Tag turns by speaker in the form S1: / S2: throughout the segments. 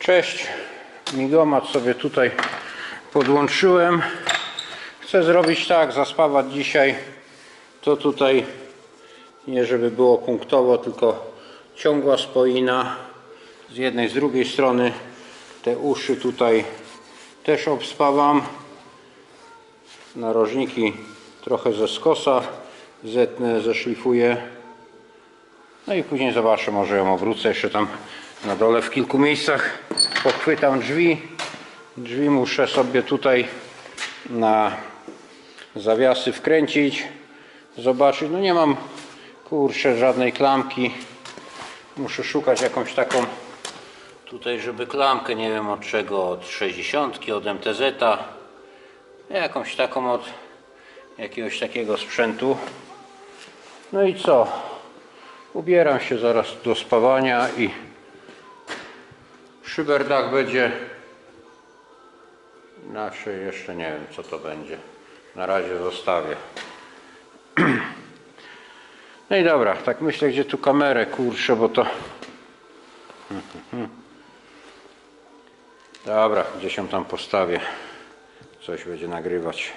S1: Cześć, migomat sobie tutaj podłączyłem. Chcę zrobić tak, zaspawać dzisiaj. To tutaj nie żeby było punktowo, tylko ciągła spoina z jednej, z drugiej strony. Te uszy tutaj też obspawam. Narożniki trochę ze skosa zetnę, zeszlifuję. No i później zobaczę, może ją obrócę jeszcze tam na dole w kilku miejscach pochwytam drzwi. Drzwi muszę sobie tutaj na zawiasy wkręcić zobaczyć, no nie mam kurczę żadnej klamki. Muszę szukać jakąś taką tutaj żeby klamkę, nie wiem od czego od 60, od MTZ-a jakąś taką od jakiegoś takiego sprzętu. No i co? Ubieram się zaraz do spawania i szyberdach będzie nasze jeszcze nie wiem co to będzie. Na razie zostawię. No i dobra, tak myślę gdzie tu kamerę kurczę, bo to dobra, gdzieś ją tam postawię. Coś będzie nagrywać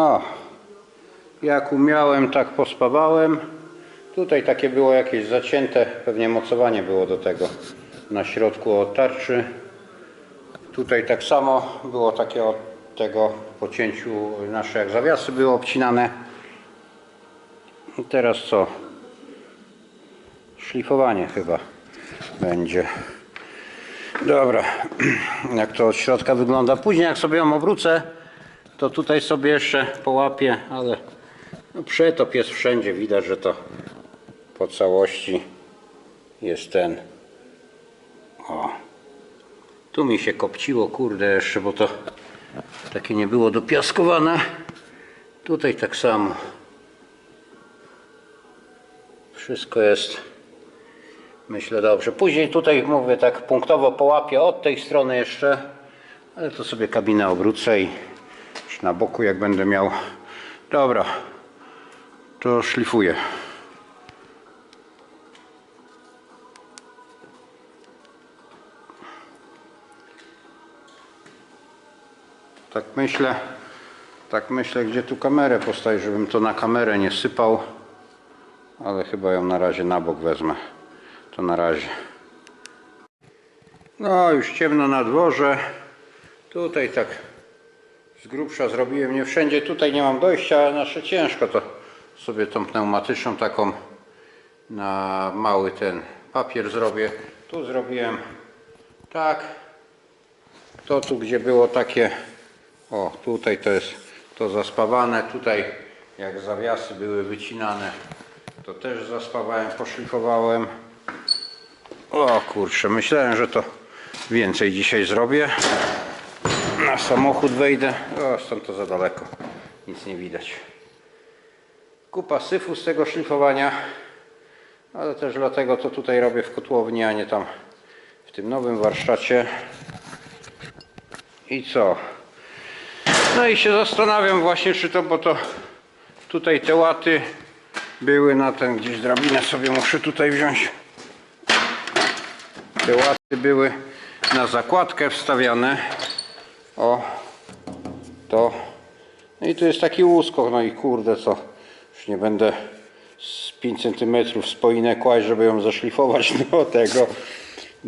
S1: No, jak umiałem, tak pospawałem. Tutaj takie było jakieś zacięte, pewnie mocowanie było do tego na środku od tarczy. Tutaj tak samo było takie od tego po cięciu nasze jak zawiasy były obcinane. I teraz co? Szlifowanie chyba będzie. Dobra, jak to od środka wygląda. Później jak sobie ją obrócę, to tutaj sobie jeszcze połapię, ale no przetop jest wszędzie. Widać, że to po całości jest ten. O. Tu mi się kopciło, kurde, jeszcze, bo to takie nie było dopiaskowane. Tutaj tak samo. Wszystko jest, myślę, dobrze. Później tutaj mówię tak punktowo połapię od tej strony jeszcze, ale to sobie kabinę obrócę i na boku, jak będę miał. Dobra, to szlifuję. Tak myślę, tak myślę, gdzie tu kamerę postawić, żebym to na kamerę nie sypał. Ale chyba ją na razie na bok wezmę. To na razie. No, już ciemno na dworze. Tutaj tak z grubsza zrobiłem. Nie wszędzie tutaj nie mam dojścia, nasze ciężko to sobie tą pneumatyczną taką na mały ten papier zrobię. Tu zrobiłem tak. To tu gdzie było takie o tutaj to jest to zaspawane. Tutaj jak zawiasy były wycinane to też zaspawałem, poszlifowałem. O kurczę, myślałem, że to więcej dzisiaj zrobię. Na samochód wejdę. O, stąd to za daleko. Nic nie widać. Kupa syfu z tego szlifowania. Ale też dlatego to tutaj robię w kotłowni, a nie tam w tym nowym warsztacie. I co? No i się zastanawiam właśnie, czy to, bo to tutaj te łaty były na ten, gdzieś drabinę sobie muszę tutaj wziąć. Te łaty były na zakładkę wstawiane. O, to. No i tu jest taki łuskok, no i kurde co, już nie będę z 5 cm spoinę kłaść, żeby ją zaszlifować do tego.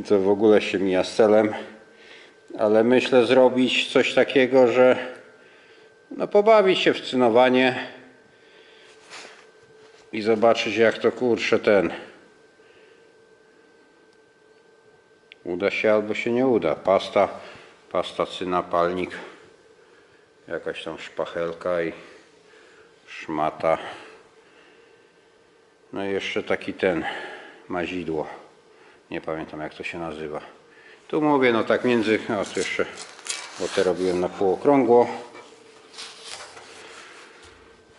S1: To w ogóle się mija z celem. Ale myślę zrobić coś takiego, że no pobawić się w cynowanie i zobaczyć jak to kurczę ten uda się albo się nie uda. Pasta, pasta cyna, palnik, jakaś tam szpachelka i szmata. No i jeszcze taki ten mazidło. Nie pamiętam jak to się nazywa. Tu mówię, no tak między, no tu jeszcze, bo te robiłem na półokrągło.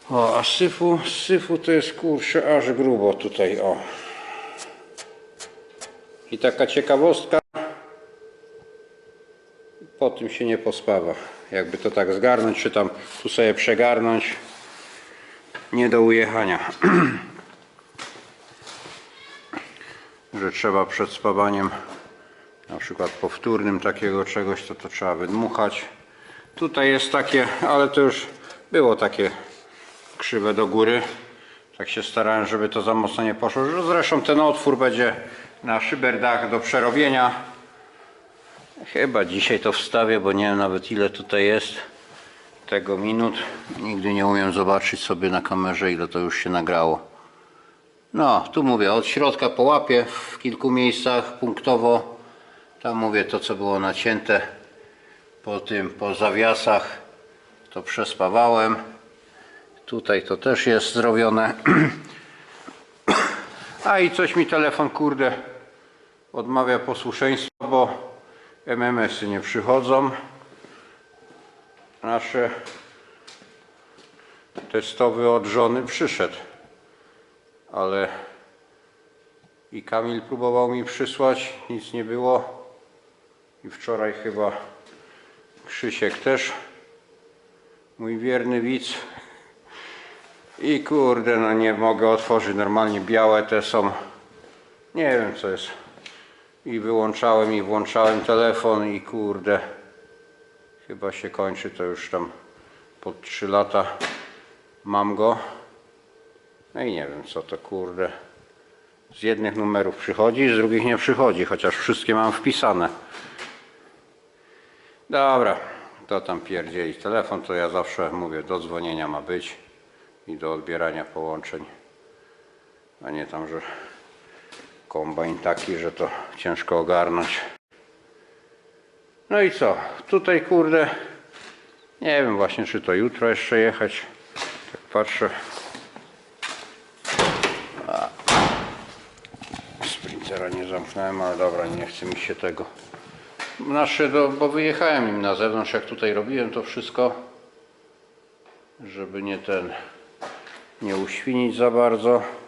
S1: O, a syfu, syfu to jest kurczę aż grubo tutaj, o. I taka ciekawostka, po tym się nie pospawa. Jakby to tak zgarnąć, czy tam tu sobie przegarnąć, nie do ujechania. Że trzeba przed spawaniem, na przykład powtórnym takiego czegoś, to to trzeba wydmuchać. Tutaj jest takie, ale to już było takie krzywe do góry. Tak się starałem, żeby to za mocno nie poszło. Zresztą ten otwór będzie na szyberdach do przerobienia. Chyba dzisiaj to wstawię, bo nie wiem nawet ile tutaj jest tego minut. Nigdy nie umiem zobaczyć sobie na kamerze ile to już się nagrało. No, tu mówię, od środka po łapie w kilku miejscach punktowo. Tam mówię to co było nacięte po tym, po zawiasach to przespawałem. Tutaj to też jest zrobione. A i coś mi telefon, kurde, odmawia posłuszeństwa, bo MMS-y nie przychodzą. Nasze testowy od żony przyszedł. Ale i Kamil próbował mi przysłać, nic nie było. I wczoraj chyba Krzysiek też, mój wierny widz, i kurde, no nie mogę otworzyć normalnie białe te są. Nie wiem co jest. I wyłączałem i włączałem telefon i kurde. Chyba się kończy to już tam po 3 lata mam go. No i nie wiem co to kurde. Z jednych numerów przychodzi, z drugich nie przychodzi, chociaż wszystkie mam wpisane. Dobra, to tam pierdzieli telefon, to ja zawsze mówię, do dzwonienia ma być i do odbierania połączeń, a nie tam, że kombajn taki, że to ciężko ogarnąć. No i co? Tutaj kurde, nie wiem właśnie czy to jutro jeszcze jechać. Tak patrzę. A. Sprintera nie zamknąłem, ale dobra, nie chce mi się tego. Nasze, do, bo wyjechałem im na zewnątrz, jak tutaj robiłem to wszystko, żeby nie ten, nie uświnić za bardzo.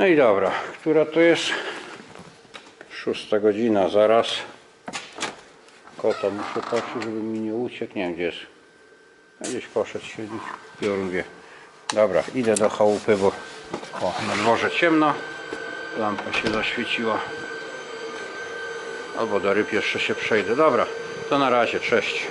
S1: No i dobra, która to jest? Szósta godzina zaraz. Kota muszę patrzeć, żeby mi nie uciekł. Nie wiem gdzie jest. A Gdzieś poszedł siedzieć. Piorun wie. Dobra, idę do chałupy, bo o, na dworze ciemno. Lampa się zaświeciła. Albo do ryb jeszcze się przejdę. Dobra, to na razie, cześć.